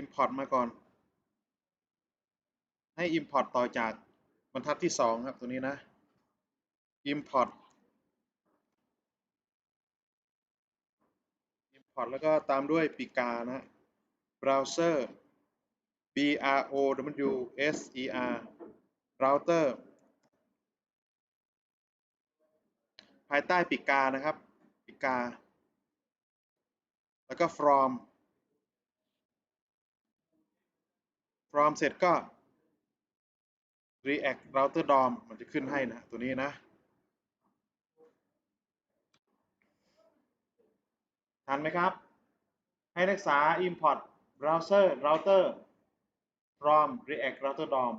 import มาก่อน ให้ import ต่อจากบรรทัดที่สองครับตัวนี้นะ import import แล้วก็ตามด้วยปีกานะ browser b r o w s e r router ภายใต้ปีกานะครับปีกา แล้วก็ from from เสร็จก็ react router dom มันจะขึ้นให้นะ ตัวนี้นะ ทันไหมครับ ให้นักศึกษา import browser router from react router dom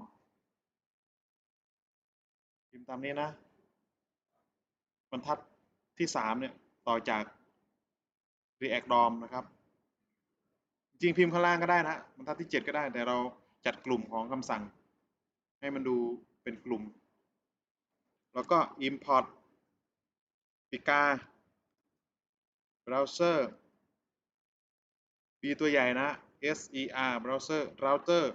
พิมพ์ตามนี้นะบรรทัดที่ 3 เนี่ย ต่อจาก react dom นะครับ จริงพิมพ์ข้างล่างก็ได้นะบรรทัดที่ 7 ก็ได้แต่เรา จัดกลุ่มของคำสั่ง ให้มันดูเป็นกลุ่ม แล้วก็ import ปิกา browser b ตัวใหญ่นะ ser browser router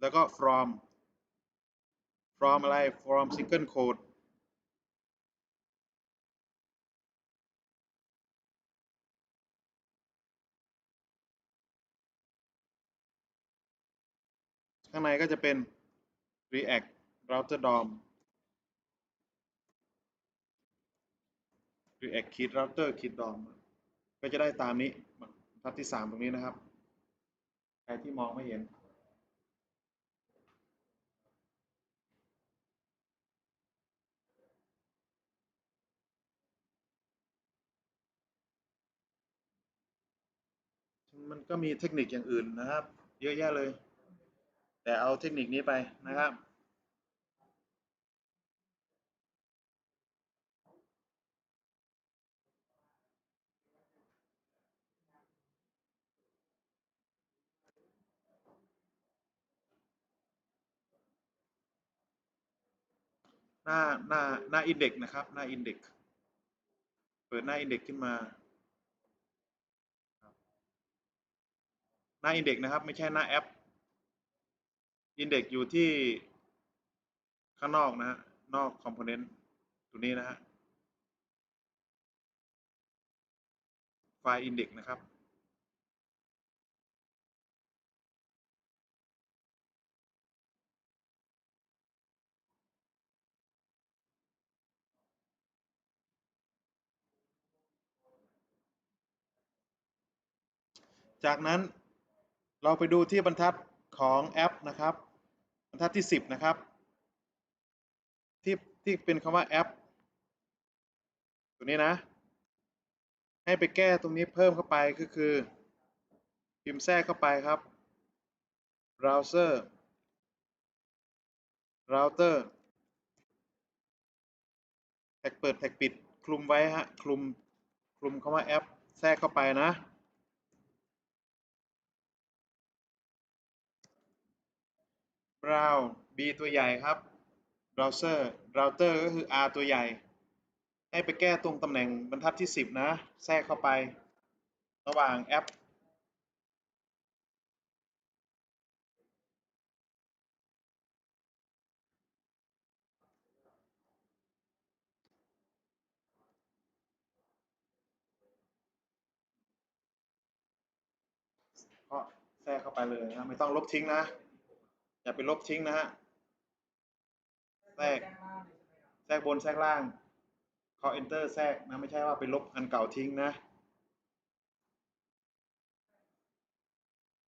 แล้วก็ from from อะไร from single quote ข้างในก็จะเป็น react router dom react kit router kit dom ก็จะได้ตามนี้ทัดที่ 3 ตรงนี้นะครับ ใครที่มองไม่เห็น มันก็มีเทคนิคอย่างอื่นนะครับ เยอะแยะเลย แต่เอาเทคนิคนี้ไปนะครับ หน้าหน้าหน้าอินเด็กนะครับ หน้าอินเด็กเปิดหน้าอินเด็กขึ้นมาหน้าอินเด็กนะครับ ไม่ใช่หน้าแอป อินเด็กอยู่ที่ข้างนอกนะฮะ นอกคอมโพเนนต์ตัวนี้นะฮะ ไฟล์อินเด็กนะครับ จากนั้นเราไปดูที่บรรทัด ของแอปนะครับบรรทัดที่ 10 นะครับ ที่ที่เป็นคำว่าแอปตัวนี้นะ ให้ไปแก้ตรงนี้เพิ่มเข้าไปก็คือ พิมพ์แทรกเข้าไปครับ browser router แท็กเปิดแท็กปิดคลุมไว้ฮะคลุมคลุมคำว่าแอปแทรกเข้าไปนะ brow b ตัวใหญ่ครับ browser router ก็คือ r ตัวใหญ่ ให้ไปแก้ตรงตำแหน่งบรรทัดที่ 10 นะ แทรกเข้าไป ระหว่างแอป ก็แทรกเข้าไปเลยนะ ไม่ต้องลบทิ้งนะ อย่าไปลบทิ้งนะฮะแทรกแทรกบนแทรกล่างขอ enter แทรกนะไม่ใช่ว่าไปลบอันเก่าทิ้งนะ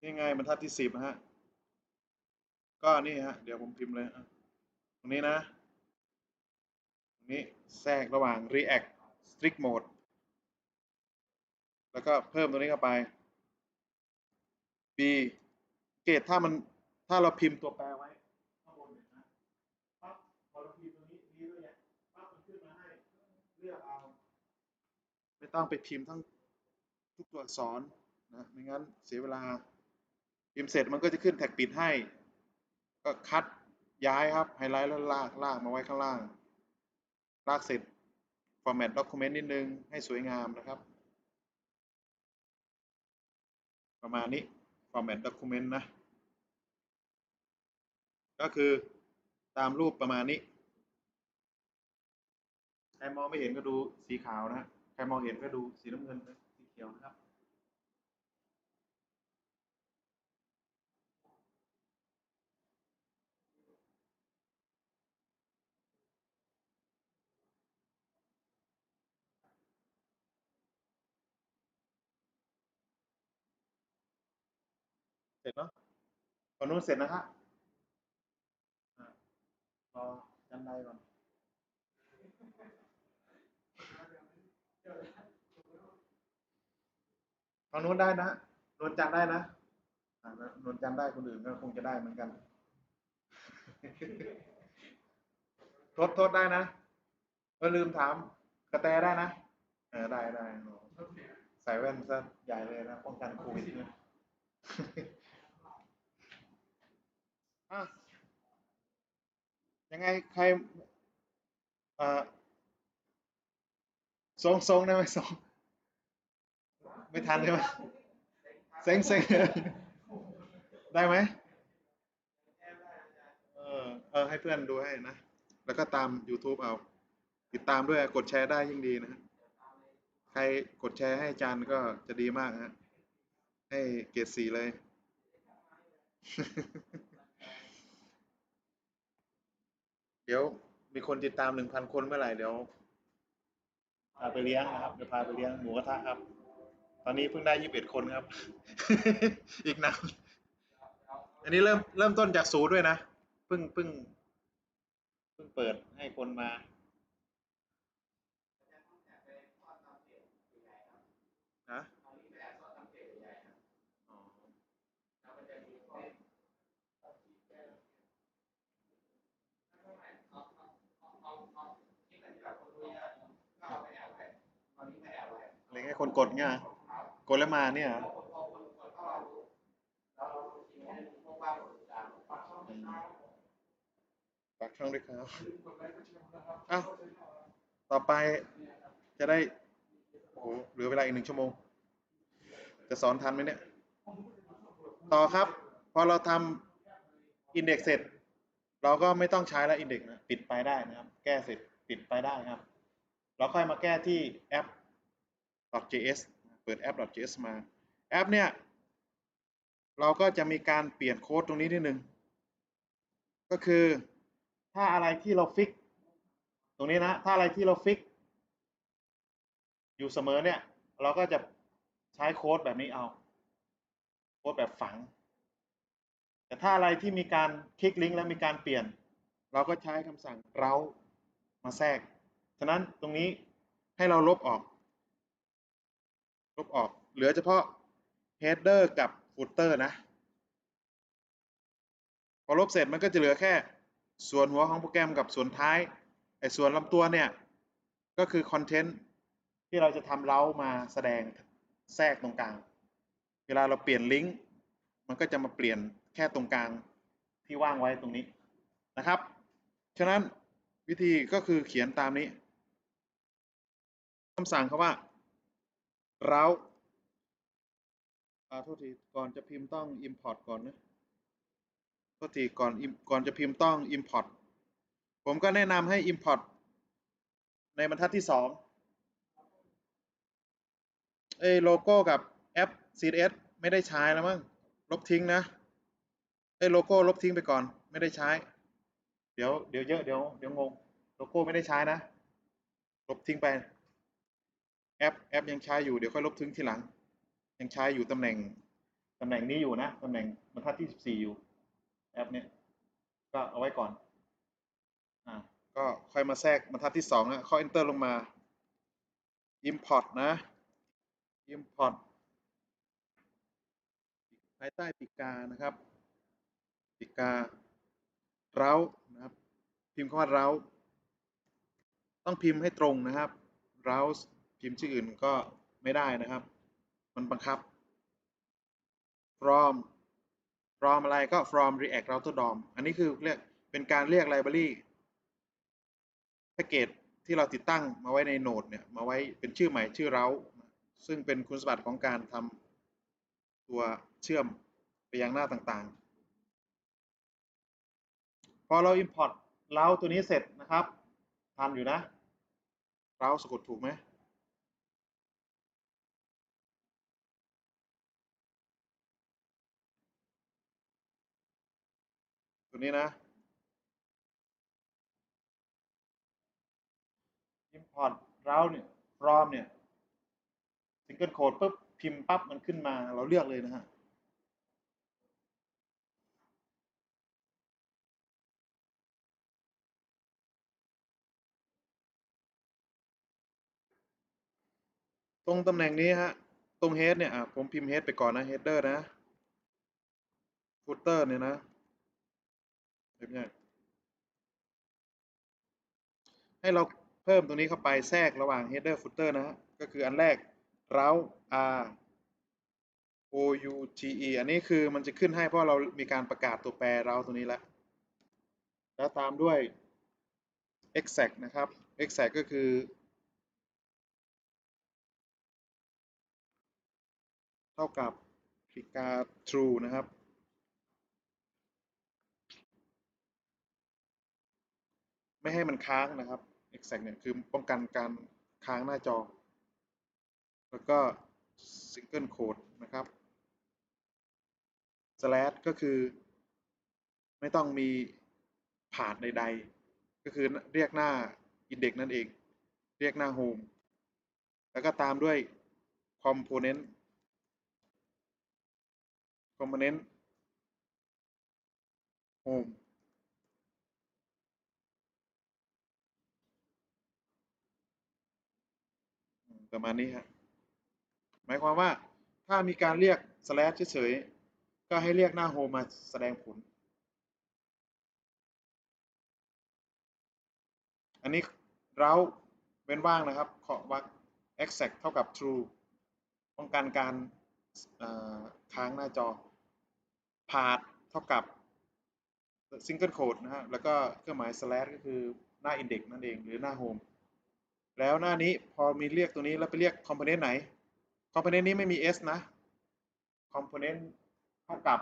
นี่ไงบรรทัดที่สิบฮะก็นี่ฮะเดี๋ยวผมพิมพ์เลยอะตรงนี้นะตรงนี้แทรกระหว่าง react strict mode แล้วก็เพิ่มตรงนี้เข้าไป b เกตถ้ามัน ถ้าเราพิมพ์ตัวแปรไว้ข้างบนเนี่ยนะปั๊บพอเราพิมพ์ตรงนี้นี้ด้วยเนี่ยปั๊บมันขึ้นมาให้เลือกเอาไม่ต้องไปพิมพ์ทั้งทุกตัวอักษรนะไม่งั้นเสียเวลาพิมพ์เสร็จมันก็จะขึ้นแท็กปิดให้ ก็คัดย้ายครับไฮไลท์แล้วลากลากมาไว้ข้างล่าง ลากเสร็จ format document นิดนึง ให้สวยงามนะครับ ประมาณนี้ format document นะ ก็คือตามรูปประมาณนี้ ใครมองไม่เห็นก็ดูสีขาวนะใครมองเห็นก็ดูสีน้ำเงินสีเขียวนะครับ เสร็จเนาะฝั่งนู้นเสร็จนะครับอะ รอจันได้ก่อนฝั่งนู้นได้นะนวลจันได้นะนวลจันได้คนอื่นก็คงจะได้เหมือนกันทษโทษได้นะก็ลืมถาม กระแตได้นะ เออได้ได้ใส่แว่นซะใหญ่เลยนะป้องกันโควิดเนี่ยอะ ยังไงใครเอ่อทรงทรงได้ไหมทรงไม่ทันใช่ไหมเซ็งเซ็งได้ไหมเออเออให้เพื่อนดูให้นะ แล้วก็ตาม YouTube เอา ติดตามด้วยกดแชร์ได้ยิ่งดีนะใครกดแชร์ให้อาจารย์ก็จะดีมากฮะให้เกรติสีเลย เดี๋ยวมีคนติดตามหนึ่งพันคนเมื่อไหร่เดี๋ยวพาไปเลี้ยงนะครับเดี๋ยวพาไปเลี้ยงหมูกระทะครับ ตอนนี้เพิ่งได้ยี่สิบเอ็ดคนครับ อีกนานอันนี้เริ่มเริ่มต้นจากศูนย์ด้วยนะเพิ่งเพิ่งเพิ่งเปิดให้คนมานะอ๋อ อะไรให้ คนกดเนี่ยกดแล้วมาเนี่ยฝากช่องด้วยครับอ้าต่อไปจะได้โอ้เหลือเวลาอีกหนึ่งชั่วโมง จะสอนทันไหมเนี่ย ต่อครับ พอเราทำอินเด็กเสร็จ เราก็ไม่ต้องใช้แล้วอินเด็กนะ ปิดไปได้นะครับ แก้เสร็จปิดไปได้ครับ เราค่อยมาแก้ที่แอป .js เปิดแอป .js มาแอปเนี่ยเราก็จะมีการเปลี่ยนโค้ดตรงนี้นิดนึง ก็คือถ้าอะไรที่เราฟิก ตรงนี้นะ ถ้าอะไรที่เราฟิก อยู่เสมอเนี่ย เราก็จะใช้โค้ดแบบนี้เอา โค้ดแบบฝัง แต่ถ้าอะไรที่มีการคลิกลิงก์แล้วมีการเปลี่ยน เราก็ใช้คำสั่งเรามาแทรก ฉะนั้นตรงนี้ให้เราลบออก ลบออก เหลือเฉพาะ header กับ footer นะ พอลบเสร็จมันก็จะเหลือแค่ส่วนหัวของโปรแกรมกับส่วนท้าย ไอ้ส่วนลำตัวเนี่ย ก็คือคอนเทนต์ที่เราจะทำเล้ามาแสดงแทรกตรงกลาง เวลาเราเปลี่ยนลิงก์มันก็จะมาเปลี่ยนแค่ตรงกลางที่ว่างไว้ตรงนี้นะครับ ฉะนั้นวิธีก็คือเขียนตามนี้คำสั่งเขาว่า ราอ่าโทษที ก่อนจะพิมพ์ต้อง import ก่อนนะ โทษที ก่อน im- ก่อนจะพิมพ์ต้อง import ผมก็แนะนำให้ import ในบรรทัดที่สองเอ้ยโลโก้กับแอป CSS ไม่ได้ใช้แล้วมั้ง ลบทิ้งนะ เอ้ยโลโก้ลบทิ้งไปก่อน ไม่ได้ใช้ เดี๋ยว เดี๋ยวเยอะ เดี๋ยว เดี๋ยวงง โลโก้ไม่ได้ใช้นะ ลบทิ้งไป แอปแอปยังใช้อยู่เดี๋ยวค่อยลบทิ้งทีหลัง ยังใช้อยู่ตำแหน่งตำแหน่งนี้อยู่นะตำแหน่งบรรทัดที่สิบสี่อยู่แอปเนี้ยก็เอาไว้ก่อนอ่าก็ค่อยมาแทรกบรรทัดที่สองนะข้อ enter ลงมา import นะ import ภายใต้ปีกานะครับปีกาเรานะครับพิมพ์คำว่าเราต้องพิมพ์ให้ตรงนะครับเรา พิมพ์ชื่ออื่นก็ไม่ได้นะครับ มันบังคับ from from อะไรก็ from react router dom อันนี้คือเรียกเป็นการเรียก library แพ็กเกจที่เราติดตั้งมาไว้ในโนดเนี่ย มาไว้เป็นชื่อใหม่ชื่อ route ซึ่งเป็นคุณสมบัติของการทำตัวเชื่อมไปยังหน้าต่างๆ พอเรา import เล้าตัวนี้เสร็จนะครับทันอยู่นะเล้าสะกดถูกไหม นี้นะ import เราเนี่ย from เนี่ย single code ปุ๊บพิมพ์ปั๊บมันขึ้นมาเราเลือกเลยนะฮะตรงตำแหน่งนี้ฮะ ตรง head เนี่ยอะผมพิมพ์ head ไปก่อนนะ header นะ footer เนี่ยนะ เนี้ยให้เราเพิ่มตรงนี้เข้าไปแทรกระหว่าง header footer นะฮะก็คืออันแรก route r o u t e อันนี้คือมันจะขึ้นให้เพราะเรามีการประกาศตัวแปร route ตัวนี้แล้ว แล้วตามด้วย exact นะครับ exact ก็คือ เท่ากับพิกา true นะครับ ไม่ให้มันค้างนะครับ exact เนี่ยคือป้องกันการค้างหน้าจอ แล้วก็ single quote นะครับ slash ก็คือ ไม่ต้องมีผ่านใด ๆ ก็คือเรียกหน้า index นั่นเอง เรียกหน้า home แล้วก็ตามด้วย component component home ประมาณนี้ฮะหมายความว่าถ้ามีการเรียก slash เฉยๆก็ให้เรียกหน้า home มาแสดงผล อันนี้เราเว้นว่างนะครับขอวัก exact เท่ากับ true ป้องกันการค้างหน้าจอ part เท่ากับ single quote นะฮะแล้วก็เครื่องหมาย slash ก็คือหน้า index นั่นเองหรือหน้า home แล้วหน้านี้พอมีเรียกตัวนี้แล้วไปเรียก component ไหน component นี้ไม่มี s นะ component เท่ากับ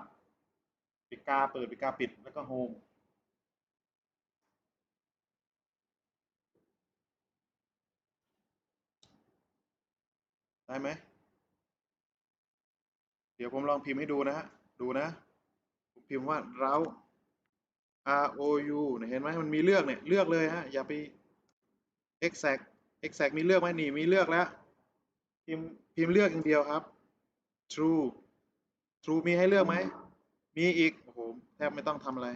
ปิดกาเปิดปิดกาปิดแล้วก็ home ได้ไหมเดี๋ยวผมลองพิมพ์ให้ดูนะฮะดูนะ ผมพิมพ์ว่าเรา R O U เนี่ยเห็นไหมมันมีเลือกเนี่ย เลือกเลยฮะ อย่าไป exact exact มีเลือกไหมนี่มีเลือกแล้ว พิมพ์พิมพ์เลือกอย่างเดียวครับ true true มีให้เลือกไหม มีอีก โอ้โห แทบไม่ต้องทำอะไร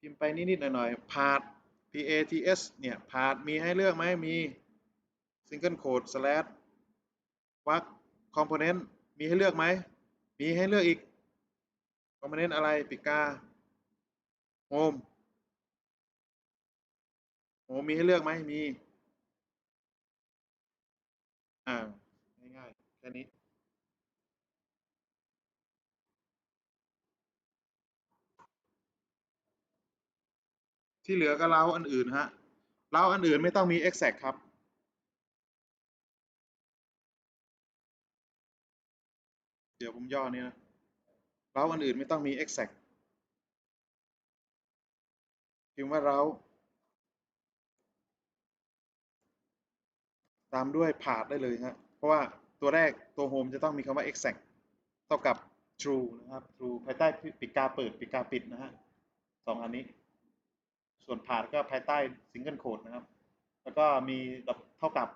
พิมพ์ไปนิดๆหน่อยๆ part p a t s เนี่ย part มีให้เลือกไหม มี single quote slash วัก component มีให้เลือกไหม มีให้เลือกอีก component อะไรปิกา home home มีให้เลือกไหมมี อ่า ง่ายๆ แค่นี้ ที่เหลือก็เล้าอันอื่นฮะ เล้าอันอื่นไม่ต้องมี exact ครับ เดี๋ยวผมย่อนี้นะ เล้าอันอื่นไม่ต้องมี exact พิมพ์ว่าเล้า ตามด้วย part ได้เลยฮะเพราะว่าตัวแรกตัว home จะต้องมีคำว่า exact เท่ากับ true นะครับ true ภายใต้ปิดกาเปิดปิดกาปิดนะฮะสองอันนี้ ส่วน part ก็ภายใต้ single quote นะครับ แล้วก็มีเท่ากับ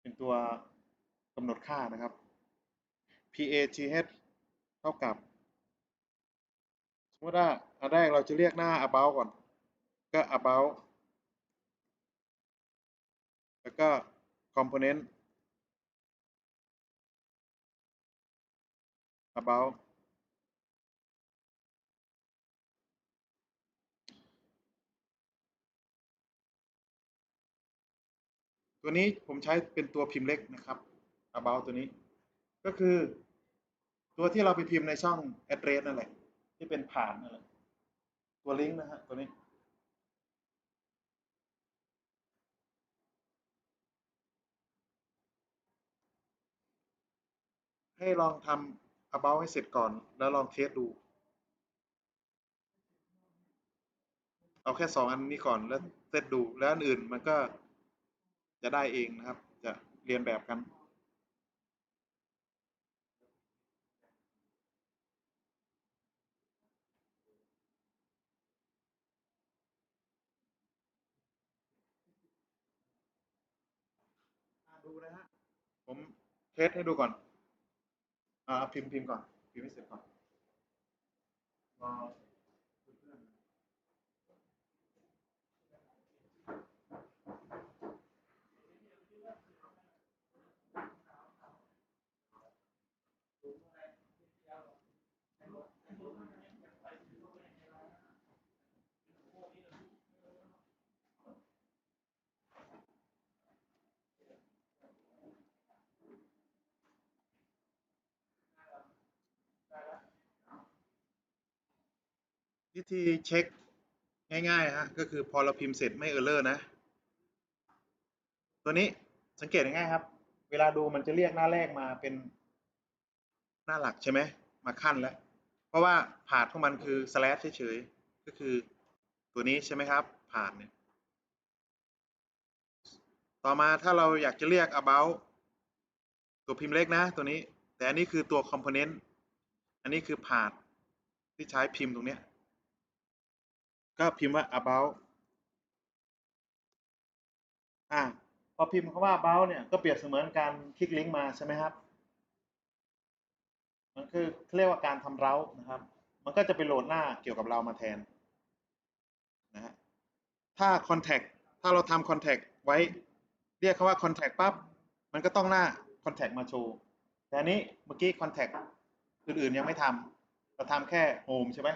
เป็นตัวกำหนดค่านะครับ PATH เท่ากับ สมมติว่าอันแรกเราจะเรียกหน้า about ก่อน ก็ about แล้วก็ component about ตัวนี้ผมใช้เป็นตัวพิมพ์เล็กนะครับ about ตัวนี้ ก็คือตัวที่เราไปพิมพ์ในช่อง address นั่นแหละ ที่เป็นผ่านนั่นแหละ ตัวลิงก์นะฮะ ตัวนี้ ให้ลองทำ about ให้เสร็จก่อน แล้วลองเทสดู เอาแค่สองอันนี้ก่อนแล้วเทสดู แล้วอันอื่นมันก็จะได้เองนะครับ จะเรียนแบบกันดูนะฮะ ผมเทสให้ดูก่อน อ่าพิมพ์พิมพ์ก่อนพิมพ์ให้เสร็จก่อน วิธีเช็คง่ายๆฮะก็คือพอเราพิมพ์เสร็จไม่เออร์เลอร์นะ ตัวนี้สังเกตง่ายๆครับ เวลาดูมันจะเรียกหน้าแรกมาเป็นหน้าหลักใช่ไหมมาขั้นแล้ว เพราะว่าผ่านของมันคือ slash เฉยๆก็คือตัวนี้ใช่ไหมครับผ่านเนี่ยต่อมาถ้าเราอยากจะเรียก about ตัวพิมพ์เล็กนะตัวนี้ แต่อันนี้คือตัว component อันนี้คือผ่านที่ใช้พิมพ์ตรงเนี้ย ก็พิมพ์ว่า about อ่าพอพิมพ์คำว่า about เนี่ยก็เปรียบเสมือนการคลิกลิงก์มาใช่ไหมครับ มันคือเรียกว่าการทำเร้านะครับ มันก็จะไปโหลดหน้าเกี่ยวกับเรามาแทนนะฮะถ้า contact ถ้าเราทำ contact ไว้เรียกคำว่า contact ปั๊บมันก็ต้องหน้า contact มาโชว์แต่อันนี้เมื่อกี้ contact อื่นๆยังไม่ทำเราทำแค่ home ใช่ไหม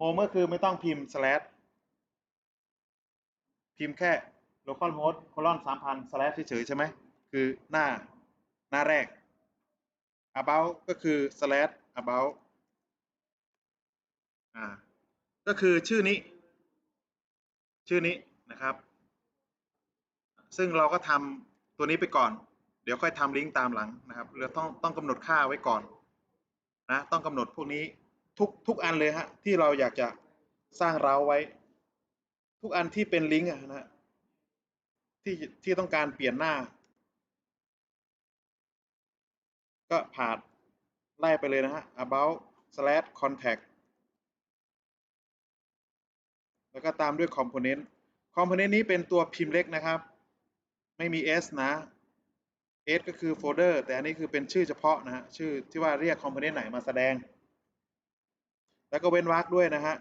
home ก็คือไม่ต้องพิมพ์ slash พิมพ์แค่ localhost colon 3000 slash เฉยๆใช่ไหม คือหน้าหน้าแรก about ก็คือ slash about อ่า ก็คือชื่อนี้ ชื่อนี้นะครับ ซึ่งเราก็ทำตัวนี้ไปก่อน เดี๋ยวค่อยทำลิงก์ตามหลังนะครับ เราต้องต้องกำหนดค่าไว้ก่อนนะ ต้องกำหนดพวกนี้ ทุกทุกอันเลยฮะที่เราอยากจะสร้างเราไว้ ทุกอันที่เป็นลิงก์อะนะที่ที่ต้องการเปลี่ยนหน้า ก็ผ่านไล่ไปเลยนะฮะ about slash contact แล้วก็ตามด้วย component component นี้เป็นตัวพิมพ์เล็กนะครับ ไม่มี s นะ s ก็คือโฟลเดอร์แต่อันนี้คือเป็นชื่อเฉพาะนะฮะชื่อที่ว่าเรียก component ไหนมาแสดง แล้วก็เว้นวรรคด้วยนะฮะ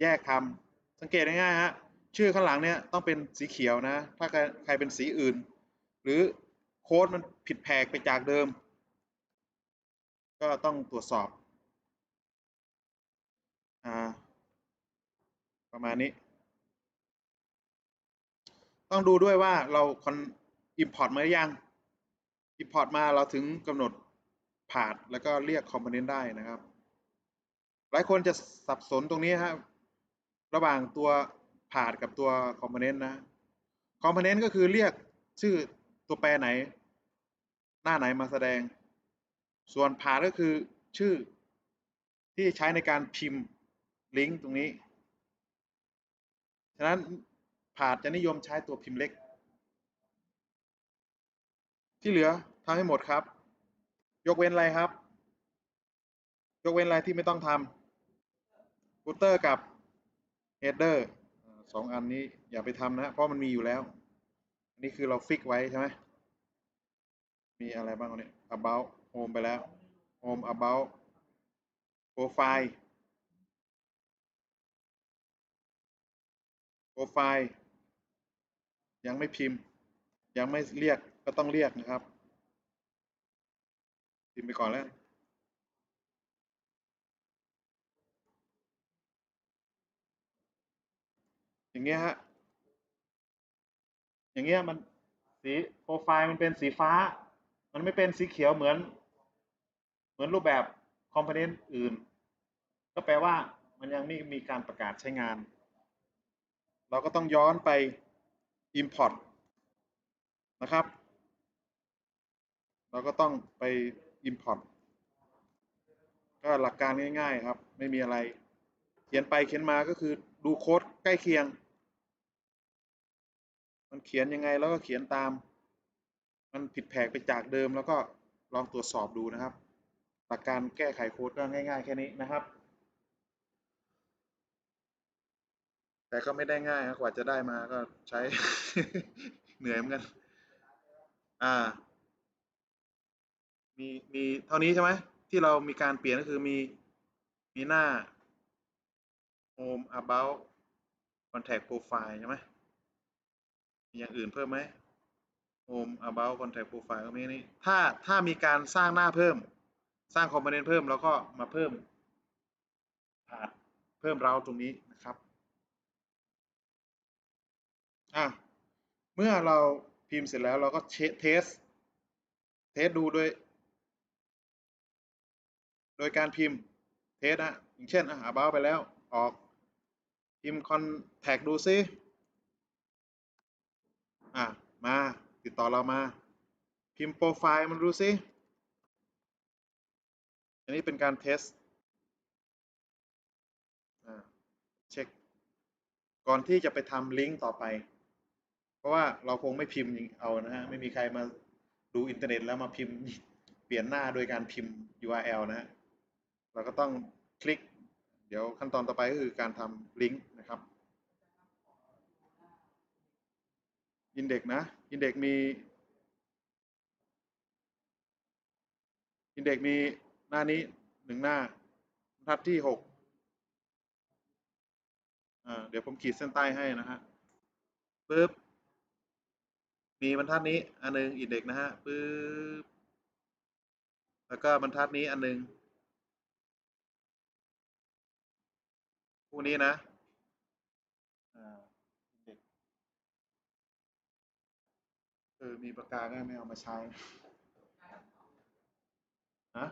แยกคำสังเกตง่ายๆฮะ ชื่อข้างหลังเนี่ยต้องเป็นสีเขียวนะ ถ้าใครเป็นสีอื่น หรือโค้ดมันผิดแผกไปจากเดิม ก็ต้องตรวจสอบ อ่า ประมาณนี้ ต้องดูด้วยว่าเราคอน import มาหรือยัง import มาเราถึงกำหนดผ่านแล้วก็เรียก component ได้นะครับ หลายคนจะสับสนตรงนี้ครับระหว่างตัวผ่านกับตัว component นะ component ก็คือเรียกชื่อตัวแปรไหน หน้าไหนมาแสดง ส่วนผ่านก็คือชื่อที่ใช้ในการพิมพ์ลิงก์ตรงนี้ ฉะนั้นผ่านจะนิยมใช้ตัวพิมพ์เล็ก ที่เหลือทำให้หมดครับ ยกเว้นอะไรครับ ยกเว้นอะไรที่ไม่ต้องทำ ฟูเตอร์กับ header สองอันนี้อย่าไปทำนะ เพราะมันมีอยู่แล้ว อันนี้คือเราฟิกไว้ใช่ไหมมีอะไรบ้างเนี่ย about home ไปแล้ว home about profile profile ยังไม่พิมพ์ ยังไม่เรียกก็ต้องเรียกนะครับ พิมพ์ไปก่อนแล้ว อย่างเงี้ยฮะอย่างเงี้ยมันสีโปรไฟล์มันเป็นสีฟ้า มันไม่เป็นสีเขียวเหมือน เหมือนรูปแบบคอมโพเนนต์อื่น ก็แปลว่ามันยังไม่มีการประกาศใช้งาน เราก็ต้องย้อนไป import นะครับ เราก็ต้องไป import ก็หลักการง่าย ๆ ครับ ไม่มีอะไร เขียนไปเขียนมาก็คือดูโค้ดใกล้เคียง มันเขียนยังไงแล้วก็เขียนตาม มันผิดแผกไปจากเดิมแล้วก็ลองตรวจสอบดูนะครับ หลักการแก้ไขโค้ดก็ง่าย ๆ แค่นี้นะครับ แต่ก็ไม่ได้ง่ายครับกว่าจะได้มาก็ใช้เหนื่อยเหมือนกัน อ่า มีมีเท่านี้ใช่ไหมที่เรามีการเปลี่ยนก็คือมีมีหน้า home about contact profile ใช่ไหม มีอย่างอื่นเพิ่มไหม home about contact profile ก็มีนี่ถ้าถ้ามีการสร้างหน้าเพิ่ม สร้างคอมโพเนนต์เพิ่มแล้วก็มาเพิ่มผ่านเพิ่มเราตรงนี้นะครับอะเมื่อเราพิมพ์เสร็จแล้วเราก็เช็คเทส เทสดูโดยโดยการพิมพ์เทสนะอย่างเช่นอะ about ไปแล้วออกพิมพ์ contact ดูซิ อะ มาติดต่อเรามา พิมพ์โปรไฟล์มันดูซิอันนี้เป็นการเทสอ่าเช็ค ก่อนที่จะไปทำลิงก์ต่อไป เพราะว่าเราคงไม่พิมพ์เอานะฮะ ไม่มีใครมาดูอินเทอร์เน็ตแล้วมาพิมพ์เปลี่ยนหน้าโดยการพิมพ์ URL นะฮะ เราก็ต้องคลิก เดี๋ยวขั้นตอนต่อไปก็คือการทำลิงก์นะครับ อินเด็กนะ อินเด็กมี อินเด็กมีหน้านี้หนึ่งหน้าบรรทัดที่หกอ่าเดี๋ยวผมขีดเส้นใต้ให้นะฮะปึ๊บ มีบรรทัดนี้ อันหนึงอินเด็กนะฮะปึ๊บ แล้วก็บรรทัดนี้อันหนึงคู่นี้นะ อ่า อินเด็ก เออ มีปากกาก็ไม่เอามาใช้ฮะ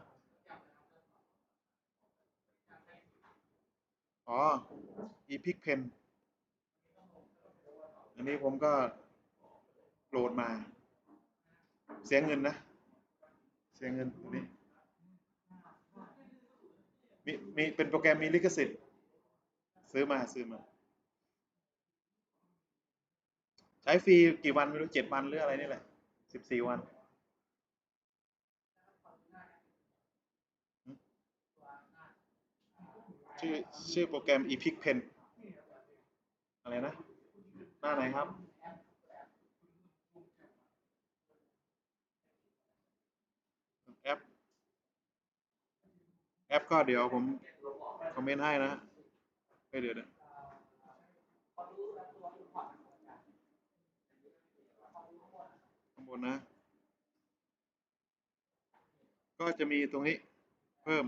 อ๋อ epic pen อันนี้ผมก็โหลดมา เสียเงินนะ เสียเงินตัวนี้ มีมีเป็นโปรแกรมมีลิขสิทธิ์ ซื้อมาซื้อมา ใช้ฟรีกี่วันไม่รู้เจ็ดวันหรืออะไรนี่แหละสิบสี่วันชื่อชื่อโปรแกรม epic pen อะไรนะ หน้าไหนครับ แอป แอปก็เดี๋ยวผม คอมเมนต์ให้นะไปเดี๋ยวนะางบนนะ ก็จะมีตรงนี้เพิ่ม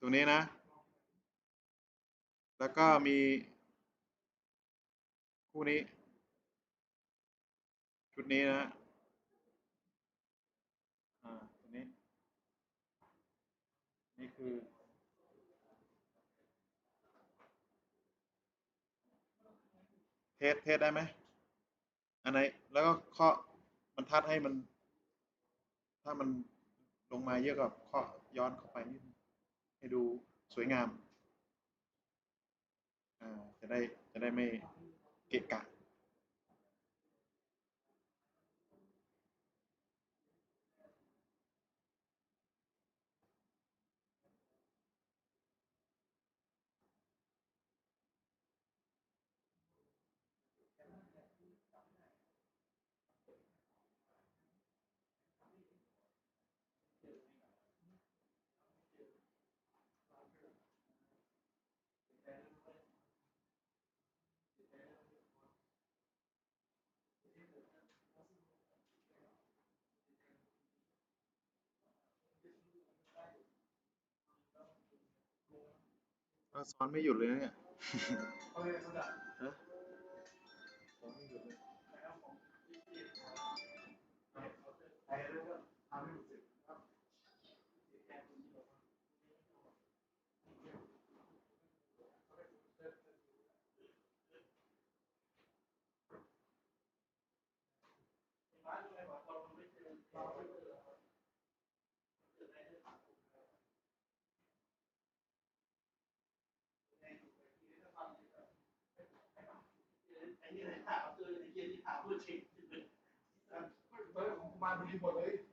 ตรงนี้นะ แล้วก็มี คู่นี้ ชุดนี้นะอ่าตัวนี้ นี่คือ เท สเทสได้ไหมอันไหนแล้วก็เคาะมันทัดให้มัน ถ้ามันลงมาเยอะก็เคาะย้อนเข้าไปนิดให้ดูสวยงาม อ่า จะได้จะได้ไม่เกะกะ ก็ซ้อนไม่หยุดเลยนะเนี่ยฮะซ้อนไม่หยุดเลย เย็นที่ถามพู